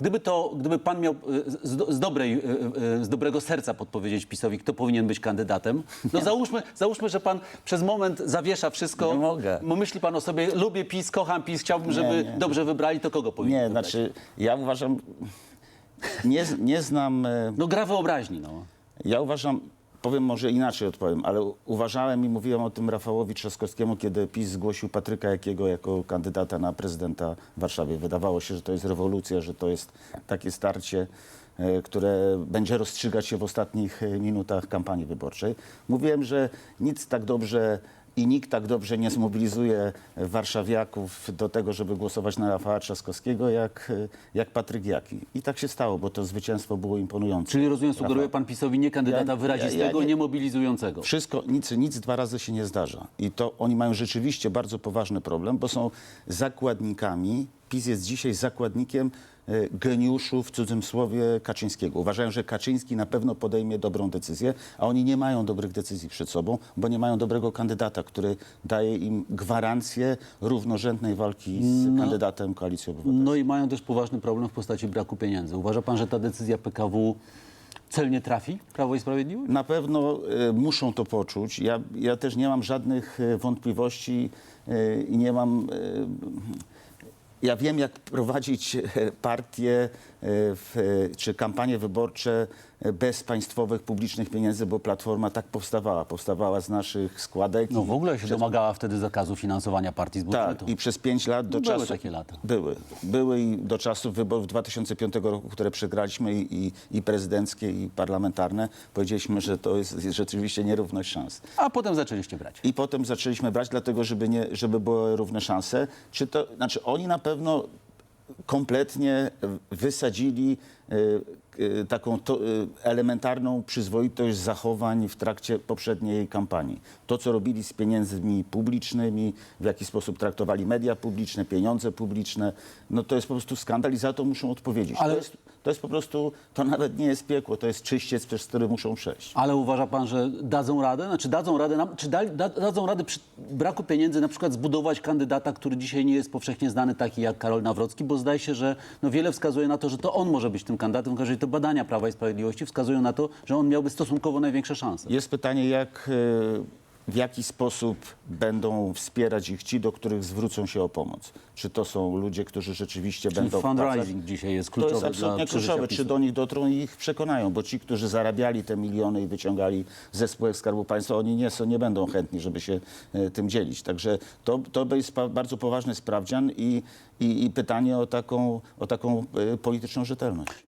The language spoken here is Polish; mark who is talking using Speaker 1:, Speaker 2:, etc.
Speaker 1: Gdyby to, gdyby pan miał e, z, do- z, dobrej, e, e, z dobrego serca podpowiedzieć PiSowi, kto powinien być kandydatem, no załóżmy, załóżmy, że pan przez moment zawiesza wszystko.
Speaker 2: Nie mogę.
Speaker 1: Bo myśli pan o sobie, lubię PiS, kocham PiS, chciałbym, żeby
Speaker 2: nie.
Speaker 1: dobrze wybrali, to kogo powinien
Speaker 2: Nie,
Speaker 1: wybrać?
Speaker 2: znaczy ja uważam, nie, nie znam,
Speaker 1: No gra wyobraźni, no.
Speaker 2: ja uważam, powiem może inaczej odpowiem, ale uważałem i mówiłem o tym Rafałowi Trzaskowskiemu, kiedy PiS zgłosił Patryka Jakiego jako kandydata na prezydenta w Warszawie. Wydawało się, że to jest rewolucja, że to jest takie starcie, e, które będzie rozstrzygać się w ostatnich minutach kampanii wyborczej. Mówiłem, że nic tak dobrze i nikt tak dobrze nie zmobilizuje warszawiaków do tego, żeby głosować na Rafała Trzaskowskiego, jak, jak Patryk Jaki. I tak się stało, bo to zwycięstwo było imponujące.
Speaker 1: Czyli rozumiem, sugeruje pan PiSowi nie kandydata
Speaker 2: Ja- ja-
Speaker 1: wyrazistego,
Speaker 2: ja nie-
Speaker 1: nie mobilizującego.
Speaker 2: Wszystko, nic, nic dwa razy się nie zdarza. I to oni mają rzeczywiście bardzo poważny problem, bo są zakładnikami. PiS jest dzisiaj zakładnikiem geniuszu w cudzym słowie Kaczyńskiego. Uważają, że Kaczyński na pewno podejmie dobrą decyzję, a oni nie mają dobrych decyzji przed sobą, bo nie mają dobrego kandydata, który daje im gwarancję równorzędnej walki z kandydatem Koalicji Obywatelskiej.
Speaker 1: No i mają też poważny problem w postaci braku pieniędzy. Uważa pan, że ta decyzja PKW celnie trafi Prawo i Sprawiedliwość?
Speaker 2: Na pewno e, muszą to poczuć. Ja, ja też nie mam żadnych e, wątpliwości e, i nie mam. e, ja wiem, jak prowadzić e, partie e, w, e, czy kampanie wyborcze bez państwowych, publicznych pieniędzy, bo Platforma tak powstawała. Powstawała z naszych składek.
Speaker 1: No
Speaker 2: i
Speaker 1: w ogóle się
Speaker 2: przez-
Speaker 1: domagała wtedy zakazu finansowania partii z budżetu.
Speaker 2: tak, i przez pięć lat do
Speaker 1: No były
Speaker 2: czasu...
Speaker 1: takie lata.
Speaker 2: Były. Były i do czasów wyborów 2005 roku, które przegraliśmy i, i, prezydenckie, i parlamentarne, powiedzieliśmy, że to jest rzeczywiście nierówność szans.
Speaker 1: A potem zaczęliście brać.
Speaker 2: I potem zaczęliśmy brać, dlatego żeby, nie, żeby były równe szanse. Czy to, znaczy oni na pewno kompletnie wysadzili e, e, taką to, e, elementarną przyzwoitość zachowań w trakcie poprzedniej kampanii. To, co robili z pieniędzmi publicznymi, w jaki sposób traktowali media publiczne, pieniądze publiczne, no to jest po prostu skandal i za to muszą odpowiedzieć.
Speaker 1: Ale-
Speaker 2: To, jest, to jest po prostu, to nawet nie jest piekło, to jest czyściec, przez który muszą przejść.
Speaker 1: Ale uważa pan, że dadzą radę? Znaczy dadzą radę, nam, czy da, dadzą radę przy braku pieniędzy na przykład zbudować kandydata, który dzisiaj nie jest powszechnie znany, taki jak Karol Nawrocki, bo zdaje się, że no wiele wskazuje na to, że to on może być tym kandydatem, jeżeli to badania Prawa i Sprawiedliwości wskazują na to, że on miałby stosunkowo największe szanse.
Speaker 2: Jest pytanie, jak, e, w jaki sposób będą wspierać ich ci, do których zwrócą się o pomoc. Czy to są ludzie, którzy rzeczywiście
Speaker 1: Czyli
Speaker 2: będą...
Speaker 1: fundraising dzisiaj jest
Speaker 2: To
Speaker 1: kluczowy
Speaker 2: jest absolutnie kluczowe, czy do nich dotrą i ich przekonają, bo ci, którzy zarabiali te miliony i wyciągali ze spółek Skarbu Państwa, oni nie, są, nie będą chętni, żeby się e, tym dzielić. Także to, to jest bardzo poważny sprawdzian i, i, i pytanie o taką, o taką e, polityczną rzetelność.